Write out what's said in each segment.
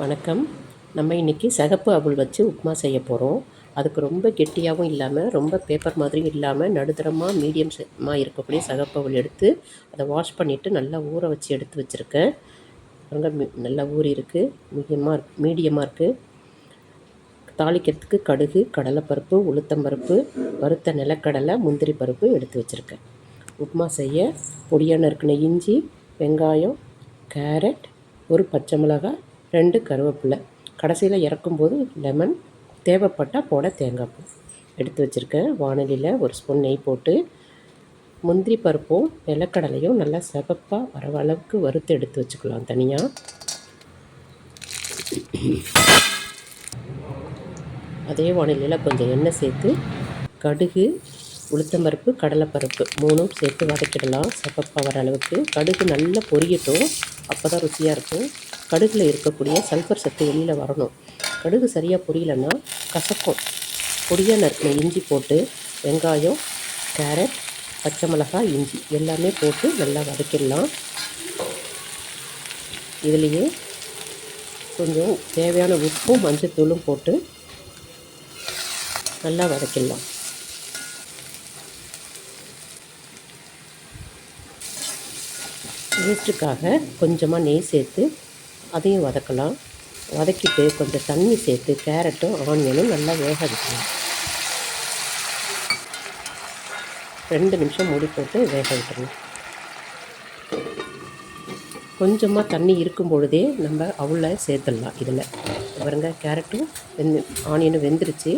வணக்கம். நம்ம இன்றைக்கி சிகப்பு அவுள் வச்சு உப்புமா செய்ய போகிறோம் அதுக்கு ரொம்ப கெட்டியாகவும் இல்லாமல் ரொம்ப பேப்பர் மாதிரியும் இல்லாமல் நடுத்தரமாக மீடியம் இருக்கக்கூடிய சிகப்பு அவுள் எடுத்து அதை வாஷ் பண்ணிவிட்டு நல்லா ஊற வச்சு எடுத்து வச்சுருக்கேன். அங்கே நல்லா ஊறி இருக்குது மீடியமாக மீடியமாக இருக்குது தாளிக்கிறதுக்கு கடுகு கடலைப்பருப்பு உளுத்தம்பருப்பு வறுத்த நிலக்கடலை முந்திரி பருப்பு எடுத்து வச்சுருக்கேன். உப்புமா செய்ய பொடியான இருக்கணும் இஞ்சி வெங்காயம் கேரட் ஒரு பச்சை மிளகாய் ரெண்டு கருவேப்பிலை. கடைசியில் இறக்கும்போது லெமன் தேவைப்பட்டால் போட தேங்காய் பூ. எடுத்து வச்சுருக்கேன். வானலியில் ஒரு ஸ்பூன் நெய் போட்டு முந்திரி பருப்பும் நிலக்கடலையும் நல்லா சிவப்பாக வர அளவுக்கு வறுத்து எடுத்து வச்சுக்கலாம் தனியாக அதே வானிலையில் கொஞ்சம் எண்ணெய் சேர்த்து கடுகு உளுத்தம்பருப்பு கடலைப்பருப்பு மூணும் சேர்த்து வதக்கிடலாம். சிவப்பாக வர அளவுக்கு. கடுகு நல்லா பொரியட்டும். அப்போ தான் ருசியாக இருக்கும். கடுகில் இருக்கக்கூடிய சல்ஃபர் சத்து வெளியில் வரணும். கடுகு சரியாக பொரியலன்னா கசக்கும். பொடியாக நறுக்கின இஞ்சி போட்டு வெங்காயம் கேரட் பச்சை மிளகாய் இஞ்சி எல்லாமே போட்டு நல்லா வதக்கிடலாம். இதுலேயே கொஞ்சம் தேவையான உப்பும் மஞ்சத்தூளும் போட்டு நல்லா வதக்கிடலாம். டேஸ்ட்டுக்காக கொஞ்சமாக நெய் சேர்த்து அதையும் வதக்கலாம். வதக்கிட்டு கொஞ்சம் தண்ணி சேர்த்து கேரட்டும் ஆனியனும் நல்லா வேக வைக்கணும். ரெண்டு நிமிஷம் மூடி போட்டு வேக விட்டுருணும் கொஞ்சமாக தண்ணி இருக்கும் பொழுதே நம்ம அவுளை சேர்த்துடலாம். இதில். பாருங்க கேரட்டும் வெந்து ஆனியனும் வெந்துருச்சு.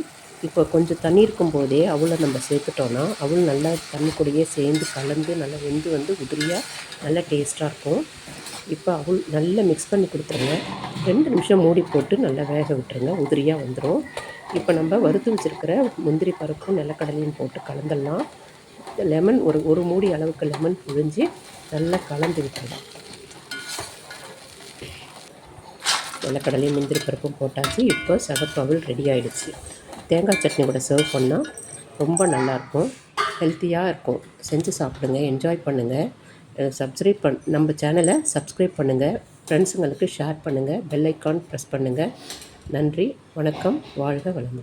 இப்போ கொஞ்சம் தண்ணி இருக்கும் போதே அவளை நம்ம சேர்த்துட்டோன்னா அவள் நல்லா தண்ணி கூடயே சேர்ந்து கலந்து நல்லா வெந்து வந்து உதிரியாக நல்லா டேஸ்ட்டாக இருக்கும். இப்போ அவள் நல்லா மிக்ஸ் பண்ணி கொடுத்துருங்க. ரெண்டு நிமிஷம் மூடி போட்டு நல்லா வேக விட்டுருங்க. உதிரியாக வந்துடும் இப்போ நம்ம வறுத்து வச்சுருக்கிற முந்திரி பருப்பும் நிலக்கடலையும் போட்டு கலந்துடலாம். லெமன் ஒரு ஒரு மூடி அளவுக்கு லெமன் புழிஞ்சு நல்லா கலந்து விட்டுருங்க. நிலக்கடலையும் முந்திரி பருப்பும் போட்டாச்சு. இப்போ சகப்பவல் ரெடி ஆகிடுச்சு தேங்காய் சட்னி கூட சர்வ் பண்ணால் ரொம்ப நல்லாயிருக்கும். ஹெல்த்தியாக இருக்கும். செஞ்சு சாப்பிடுங்க என்ஜாய் பண்ணுங்கள் சப்ஸ்கிரைப் பண் நம்ம சேனலை சப்ஸ்கிரைப் பண்ணுங்கள் ஃப்ரெண்ட்ஸுங்களுக்கு ஷேர் பண்ணுங்கள் பெல் ஐக்கான் ப்ரெஸ் பண்ணுங்கள் நன்றி வணக்கம் வாழ்க வளமுடன்.